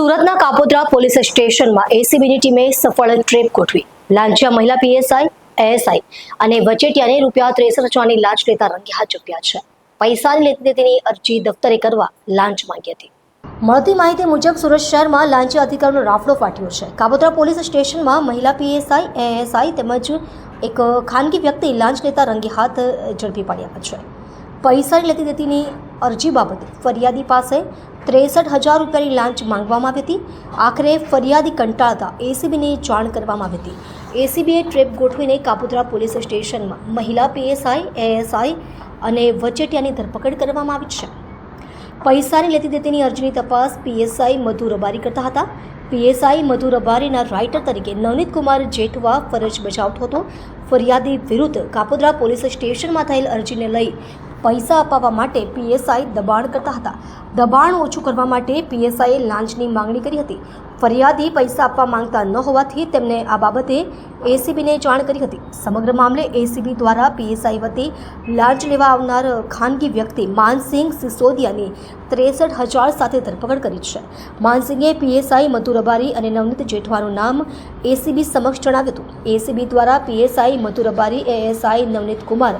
સુરતના કાપોદ્રા પોલીસ સ્ટેશનમાં એસીબીની ટીમે સફળ ટ્રેપ ગોઠવી. લાંચિયા મહિલા પીએસઆઈ એએસઆઈ અને વચેટિયાને રૂપિયા ત્રેસઠ હજારની લાંચ લેતા રંગે હાથ ઝડપ્યા છે. પૈસાની લેતી તેની અરજી દફતરે કરવા લાંચ માંગી હતી. મળતી માહિતી મુજબ સુરત શહેરમાં લાંચી અધિકારીનો રાફડો ફાટ્યો છે. કાબોદ્રા પોલીસ સ્ટેશનમાં મહિલા પીએસઆઈ એએસઆઈ તેમજ એક ખાનગી વ્યક્તિ લાંચ લેતા રંગે હાથ ઝડપી પાડ્યા છે. પૈસાની લેતી દેતીની અરજી બાબતે ફરિયાદી પાસે ત્રેસઠ હજાર રૂપિયાની લાંચ માંગવામાં આવી હતી. આખરે ફરિયાદી કંટાળતા એસીબીને જાણ કરવામાં આવી હતી. એસીબીએ ટ્રેપ ગોઠવીને કાપોદ્રા પોલીસ સ્ટેશનમાં મહિલા પીએસઆઈ એએસઆઈ અને વચેટિયાની ધરપકડ કરવામાં આવી છે. પૈસાની લેતી દેતીની અરજીની તપાસ પીએસઆઈ મધુ રબારી કરતા હતા. પીએસઆઈ મધુ રબારીના રાઇટર તરીકે નવનીત કુમાર જેઠવા ફરજ બજાવતો હતો. ફરિયાદી વિરુદ્ધ કાપોદ્રા પોલીસ સ્ટેશનમાં થયેલ અરજીને લઈ પૈસા અપાવવા માટે પીએસઆઈ દબાણ કરતા હતા. દબાણ ઓછું કરવા માટે પીએસઆઈએ લાંચની માંગણી કરી હતી. ફરિયાદી પૈસા આપવા માંગતા ન હોવાથી તેમને આ બાબતે એસીબીને જાણ કરી હતી. સમગ્ર મામલે એસીબી દ્વારા પીએસઆઈ વતી લાંચ લેવા આવનાર ખાનગી વ્યક્તિ માનસિંહ સિસોદિયાની ત્રેસઠ હજાર સાથે ધરપકડ કરી છે. માનસિંહે પીએસઆઈ મધુ રબારી અને નવનીત જેઠવાનું નામ એસીબી સમક્ષ જણાવ્યું હતું. એસીબી દ્વારા પીએસઆઈ મધુ રબારી, એએસઆઈ નવનીત કુમાર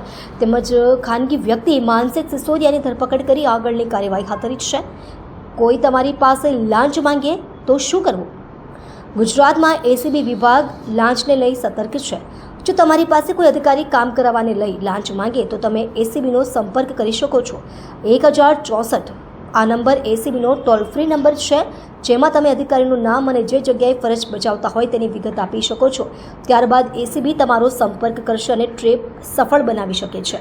તેમજ ખાનગી વ્યક્તિ માનસિંહ સિસોદિયાની ધરપકડ કરી આગળની કાર્યવાહી હાથ ધરી છે. કોઈ તમારી પાસે લાંચ માંગે તો શું કરવું? ગુજરાતમાં એસીબી વિભાગ લાંચને લઈ સતર્ક છે. જો તમારી પાસે કોઈ અધિકારી કામ કરાવવાને લઈ લાંચ માંગે તો તમે એસીબીનો સંપર્ક કરી શકો છો. એક હજાર ચોસઠ. આ નંબર એસીબીનો ટોલ ફ્રી નંબર છે. જેમાં તમે અધિકારીનું નામ અને જે જગ્યાએ ફરજ બજાવતા હોય તેની વિગત આપી શકો છો. ત્યારબાદ એસીબી તમારો સંપર્ક કરશે અને ટ્રેપ સફળ બનાવી શકે છે.